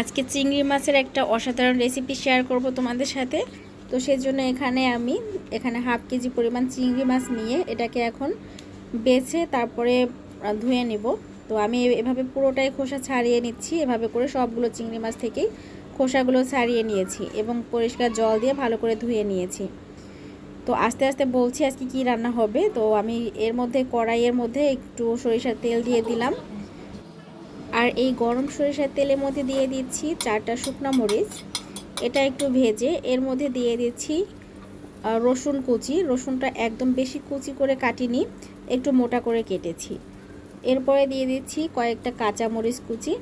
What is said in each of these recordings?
আজকে চিংড়ি মাছের একটা অসাধারণ রেসিপি শেয়ার করব তোমাদের সাথে। তো সেজন্য এখানে আমি এখানে হাফ কেজি পরিমাণ চিংড়ি মাছ নিয়ে এটাকে এখন বেছে তারপরে ধুয়ে নিব। তো আমি এভাবে পুরোটাই খোসা ছাড়িয়ে নিচ্ছি। এভাবে করে সবগুলো চিংড়ি মাছ থেকেই খোসাগুলো ছাড়িয়ে নিয়েছি এবং পরিষ্কার জল দিয়ে ভালো করে ধুয়ে নিয়েছি। তো আস্তে আস্তে বলছি আজকে কি রান্না হবে। তো আমি এর মধ্যে কড়াইয়ের মধ্যে একটু সরিষার তেল দিয়ে দিলাম। আর এই গরম সরিষার তেলের মধ্যে দিয়ে দিচ্ছি চারটা শুকনো মরিচ। এটা একটু ভেজে এর মধ্যে দিয়ে দিচ্ছি রসুন কুচি। রসুনটা একদম বেশি কুচি করে কাটিনি, একটু মোটা করে কেটেছি। এরপরে দিয়ে দিচ্ছি কয়েকটা কাঁচা মরিচ কুচি।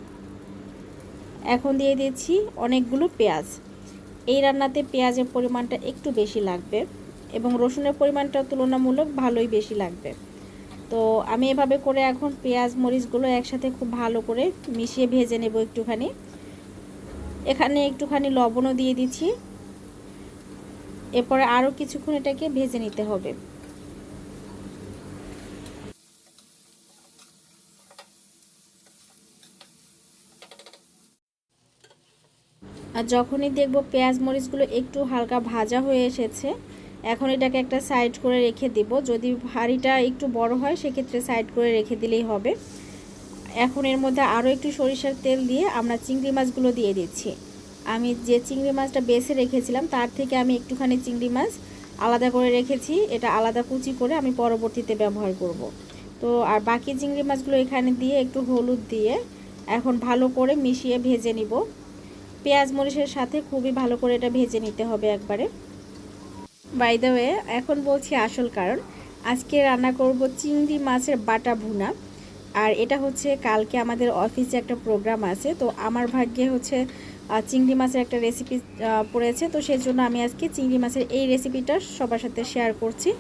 এখন দিয়ে দিচ্ছি অনেকগুলো পেঁয়াজ। এই রান্নাতে পেঁয়াজের পরিমাণটা একটু বেশি লাগবে এবং রসুনের পরিমাণটা তুলনামূলক ভালোই বেশি লাগবে। তো আমি এভাবে করে এখন পেঁয়াজ, মরিচগুলো একসাথে খুব ভালো করে মিশিয়ে ভেজে নেব একটুখানি। এখানে একটুখানি লবণও দিয়ে দিচ্ছি। এরপরে আরও কিছুক্ষণ এটাকে ভেজে নিতে হবে। আর যখনই দেখব পেঁয়াজ, মরিচগুলো একটু হালকা ভাজা হয়ে এসেছে এখন এটাকে একটা সাইড করে রেখে দেব। যদি হাঁড়িটা একটু বড় হয়, সেক্ষেত্রে সাইড করে রেখে দিলেই হবে। এখন এর মধ্যে আরও একটু সরিষার তেল দিয়ে আমরা চিংড়ি মাছগুলো দিয়ে দিচ্ছি। আমি যে চিংড়ি মাছটা বেছে রেখেছিলাম, তার থেকে আমি একটুখানি চিংড়ি মাছ আলাদা করে রেখেছি। এটা আলাদা কুচি করে আমি পরবর্তীতে ব্যবহার করব। তো আর বাকি চিংড়ি মাছগুলো এখানে দিয়ে একটু হলুদ দিয়ে এখন ভালো করে মিশিয়ে ভেজে নিব। পেঁয়াজ মরিচের সাথে খুবই ভালো করে এটা ভেজে নিতে হবে একবারে। বাই দ্য ওয়ে এখন বলছি আসল কারণ। আজকে রান্না করব চিংড়ি মাছের বাটা ভুনা। আর এটা হচ্ছে কালকে আমাদের অফিসে একটা প্রোগ্রাম আছে, তো আমার ভাগ্যে হচ্ছে চিংড়ি মাছের একটা রেসিপি পড়েছে। তো সেই জন্য আমি আজকে চিংড়ি মাছের এই রেসিপিটা সবার সাথে শেয়ার করছি।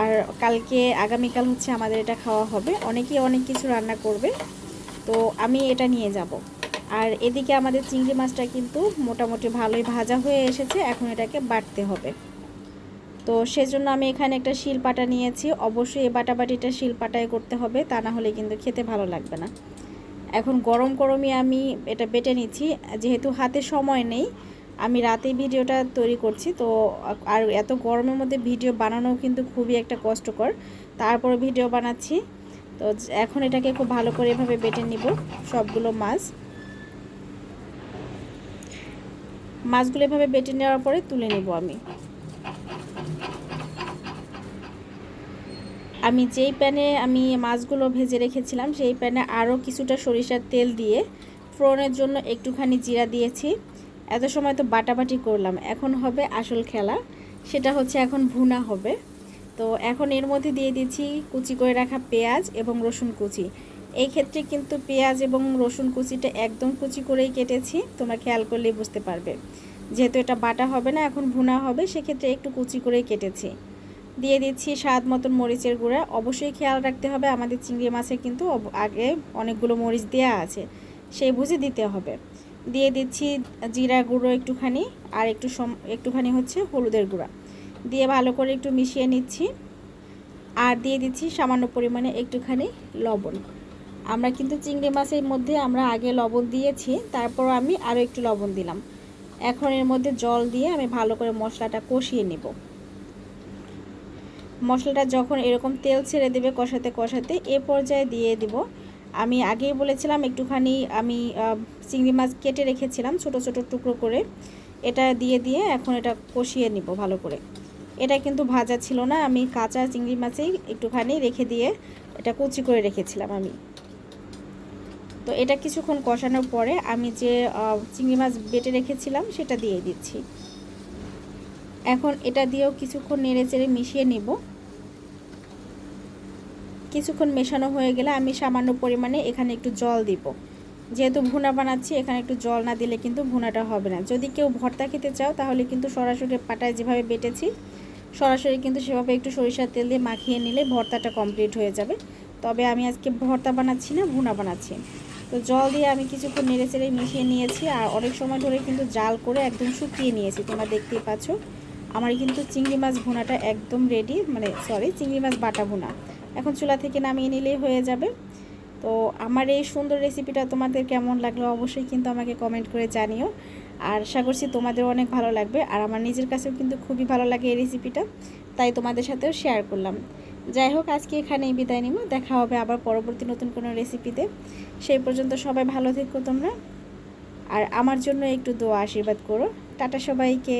আর কালকে, আগামীকাল হচ্ছে আমাদের এটা খাওয়া হবে। অনেকেই অনেক কিছু রান্না করবে। তো আমি এটা নিয়ে যাব। আর এদিকে আমাদের চিংড়ি মাছটা কিন্তু মোটামুটি ভালোই ভাজা হয়ে এসেছে। এখন এটাকে বাটতে হবে। তো সেজন্য আমি এখানে একটা শিল পাটা নিয়েছি। অবশ্যই এই বাটাবাটিটা শিল পাটায় করতে হবে, তা না হলে কিন্তু খেতে ভালো লাগবে না। এখন গরম গরমই আমি এটা বেটে নিচ্ছি। যেহেতু হাতে সময় নেই, আমি রাতেই ভিডিওটা তৈরি করছি। তো আর এত গরমের মধ্যে ভিডিও বানানো কিন্তু খুবই একটা কষ্টকর। তারপরে ভিডিও বানাচ্ছি। তো এখন এটাকে খুব ভালো করে এভাবে বেটে নিব, সবগুলো মাছ। মাছগুলো এভাবে বেটে নেওয়ার পরে তুলে নেব আমি। আমি যেই প্যানে আমি মাছগুলো ভেজে রেখেছিলাম, সেই প্যানে আরও কিছুটা সরিষার তেল দিয়ে ফোড়নের জন্য একটুখানি জিরা দিয়েছি। এত সময় তো বাটাবাটি করলাম, এখন হবে আসল খেলা, সেটা হচ্ছে এখন ভুনা হবে। তো এখন এর মধ্যে দিয়ে দিচ্ছি কুচি করে রাখা পেঁয়াজ এবং রসুন কুচি। এই ক্ষেত্রে কিন্তু পেঁয়াজ এবং রসুন কুচিটা একদম কুচি করেই কেটেছি, তোমরা খেয়াল করলেই বুঝতে পারবে। যেহেতু এটা বাটা হবে না, এখন ভুনা হবে, সেক্ষেত্রে একটু কুচি করেই কেটেছি। দিয়ে দিচ্ছি স্বাদ মতন মরিচের গুঁড়া। অবশ্যই খেয়াল রাখতে হবে, আমাদের চিংড়ি মাছে কিন্তু আগে অনেকগুলো মরিচ দেয়া আছে, সেই বুঝে দিতে হবে। দিয়ে দিচ্ছি জিরা গুঁড়ো একটুখানি, আর একটু সম- একটুখানি হচ্ছে হলুদের গুঁড়া। দিয়ে ভালো করে একটু মিশিয়ে নিচ্ছি, আর দিয়ে দিচ্ছি সামান্য পরিমাণে একটুখানি লবণ। আমরা কিন্তু চিংড়ি মাছের মধ্যে আমরা আগে লবণ দিয়েছি, তারপর আমি আরও একটু লবণ দিলাম। এখন এর মধ্যে জল দিয়ে আমি ভালো করে মশলাটা কষিয়ে নেব। মশলাটা যখন এরকম তেল ছেড়ে দেবে কষাতে কষাতে, এ পর্যায়ে দিয়ে দিব। আমি আগেই বলেছিলাম, একটুখানি আমি চিংড়ি মাছ কেটে রেখেছিলাম ছোট ছোট টুকরো করে। এটা দিয়ে দিয়ে এখন এটা কষিয়ে নিব ভালো করে। এটা কিন্তু ভাজা ছিল না, আমি কাঁচা চিংড়ি মাছেই একটুখানি রেখে দিয়ে এটা কুচি করে রেখেছিলাম আমি। তো এটা কিছুক্ষণ কষানোর পরে আমি যে চিংড়ি মাছ বেটে রেখেছিলাম সেটা দিয়ে দিচ্ছি। এখন এটা দিয়েও কিছুক্ষণ নেড়ে চেড়ে মিশিয়ে নিব। কিছুক্ষণ মেশানো হয়ে গেলে আমি সামান্য পরিমাণে এখানে একটু জল দিব। যেহেতু ভুনা বানাচ্ছি, এখানে একটু জল না দিলে কিন্তু ভুনাটা হবে না। যদি কেউ ভর্তা খেতে চাও, তাহলে কিন্তু সরাসরি পাটায় যেভাবে বেটেছি, সরাসরি কিন্তু সেভাবে একটু সরিষার তেল দিয়ে মাখিয়ে নিলে ভর্তাটা কমপ্লিট হয়ে যাবে। তবে আমি আজকে ভর্তা বানাচ্ছি না, ভুনা বানাচ্ছি। তো জল দিয়ে আমি কিছুক্ষণ নেড়ে চেড়ে মিশিয়ে নিয়েছি আর অনেক সময় ধরে কিন্তু জাল করে একদম শুকিয়ে নিয়েছি, তোমরা দেখতেই পাচ্ছ। আমার কিন্তু চিংড়ি মাছ ভুনাটা একদম রেডি মানে সরি চিংড়ি মাছ বাটা ভুনা। এখন চুলা থেকে নামিয়ে নিলেই হয়ে যাবে। তো আমার এই সুন্দর রেসিপিটা তোমাদের কেমন লাগল অবশ্যই কিন্তু আমাকে কমেন্ট করে জানিও। আর আশা করছি তোমাদের অনেক ভালো লাগবে। আর আমার নিজের কাছেও কিন্তু খুবই ভালো লাগে এই রেসিপিটা তাই তোমাদের সাথেও শেয়ার করলাম। যাই হোক, আজকে এখানেই বিদায় নিব। দেখা হবে আবার পরবর্তী নতুন কোনো রেসিপিতে সেই পর্যন্ত সবাই ভালো থেকো তোমরা। আর আমার জন্য একটু দোয়া আশীর্বাদ করো। টাটা সবাইকে।